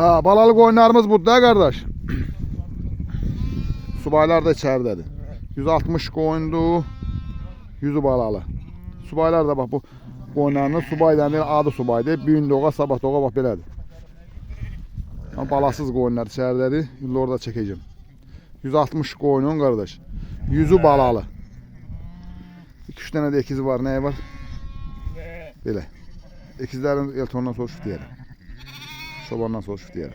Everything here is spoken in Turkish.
Ha, balalı qoyunlarımız burada qardaş. Subaylar da içəridədir. 160 qoyundu. 100 balalı. Subaylar da bax bu qoyunlarının subaydan deyil, adı subaydır. Bu gün doğğa, sabah doğğa bax belədir. Amma balasız qoyunlar içəridədir. İndi orada çəkəcəm. 160 qoyunun qardaş. 100'ü balalı. 2-3 dənə də ekizi var. Nəyi var? Belə. Ekizlərin Eltondan soruşub deyərəm. sabah nasıl olsun diye.